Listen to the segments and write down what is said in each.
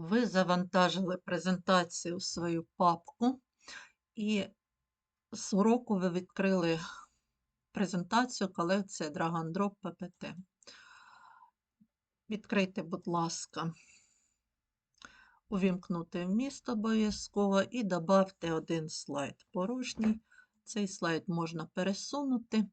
Ви завантажили презентацію в свою папку, і з уроку ви відкрили презентацію колекція Drag Drop PPT. Відкрийте, будь ласка, увімкнути вміст обов'язково і додавте один слайд порожній. Цей слайд можна пересунути.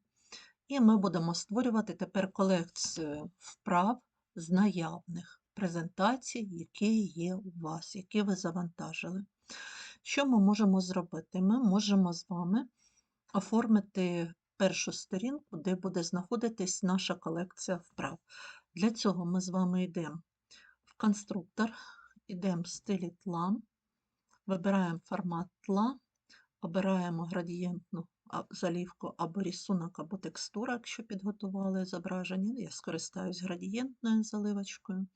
І ми будемо створювати тепер колекцію вправ з наявних презентацій, які є у вас, які ви завантажили. Що ми можемо зробити? Ми можемо з вами оформити першу сторінку, де буде знаходитись наша колекція вправ. Для цього ми з вами йдемо в конструктор, йдемо в стилі тла, вибираємо формат тла, обираємо градієнтну залівку або рисунок, або текстура, якщо підготували зображення. Я скористаюсь градієнтною заливочкою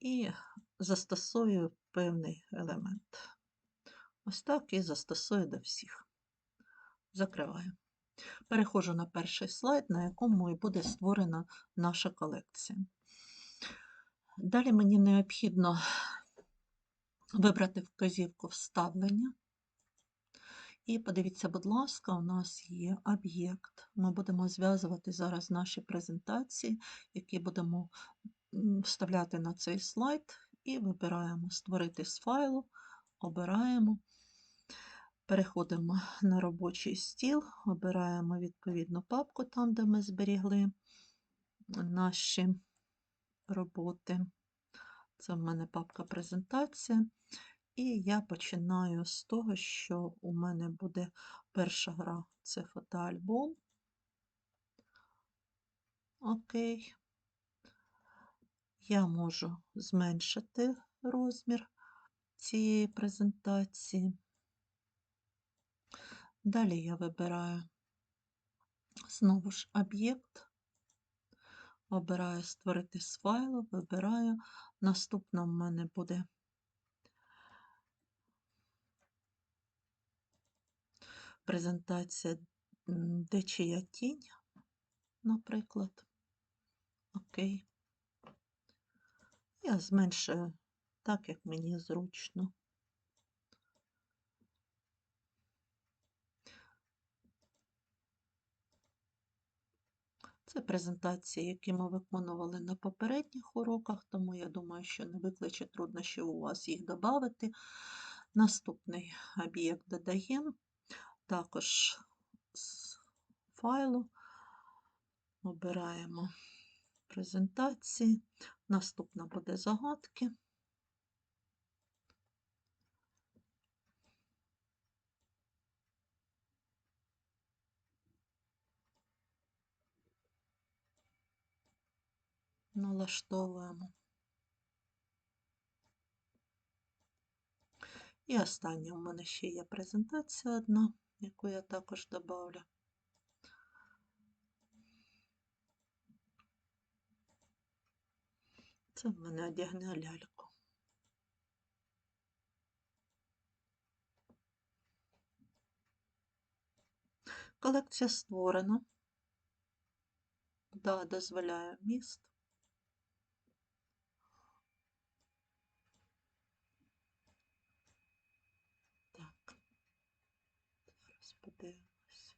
і застосую певний елемент. Ось так і застосую до всіх. Закриваю. Переходжу на перший слайд, на якому і буде створена наша колекція. Далі мені необхідно вибрати вказівку вставлення. І подивіться, будь ласка, у нас є об'єкт. Ми будемо зв'язувати зараз наші презентації, які будемо вставляти на цей слайд, і вибираємо Створити з файлу, обираємо, переходимо на робочий стіл, обираємо відповідну папку, там, де ми зберігли наші роботи. Це в мене папка презентація. І я починаю з того, що у мене буде перша гра це фотоальбом. Окей. Я можу зменшити розмір цієї презентації. Далі я вибираю знову ж об'єкт, обираю створити з файлу, вибираю. Наступна в мене буде презентація м, де чия тінь, наприклад. Окей. Я зменшую так, як мені зручно. Це презентації, які ми виконували на попередніх уроках, тому я думаю, що не викличе труднощів у вас їх додати. Наступний об'єкт додаємо, також з файлу обираємо презентації. Наступна буде загадки. Налаштовуємо. І остання у мене ще є презентація одна, яку я також добавлю. Це в мене одягне ляльку. Колекція створена. Да, дозволяє міст. Так. Зараз.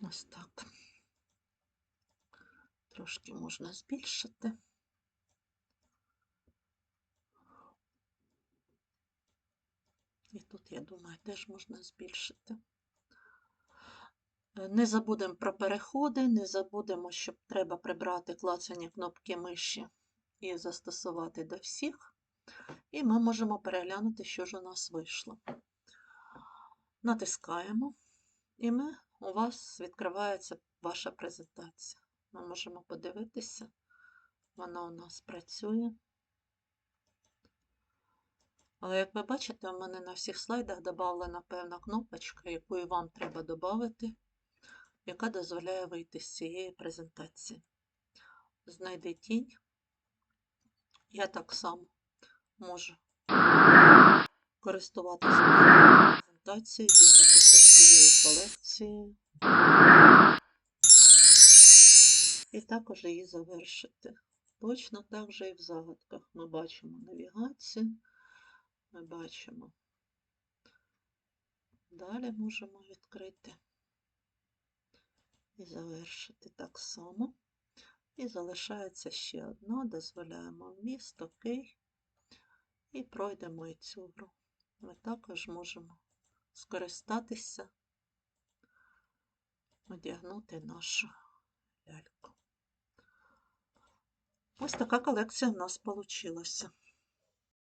Ось так. Трошки можна збільшити. І тут, я думаю, теж можна збільшити. Не забудемо про переходи, не забудемо, що треба прибрати клацані кнопки миші і застосувати до всіх. І ми можемо переглянути, що ж у нас вийшло. Натискаємо, і ми, у вас відкривається ваша презентація. Ми можемо подивитися, вона у нас працює. Але як ви бачите, у мене на всіх слайдах додавлена певна кнопочка, яку і вам треба додати, яка дозволяє вийти з цієї презентації. Знайди тінь. Я так само можу користуватися презентацією ділитися цією колекцією. І також її завершити. Точно так же і в загадках. Ми бачимо навігацію, ми бачимо. Далі можемо відкрити і завершити так само. І залишається ще одна, дозволяємо вміст, окей. І пройдемо і цю гру. Ми також можемо скористатися, одягнути нашу ляльку. Ось така колекція в нас вийшла.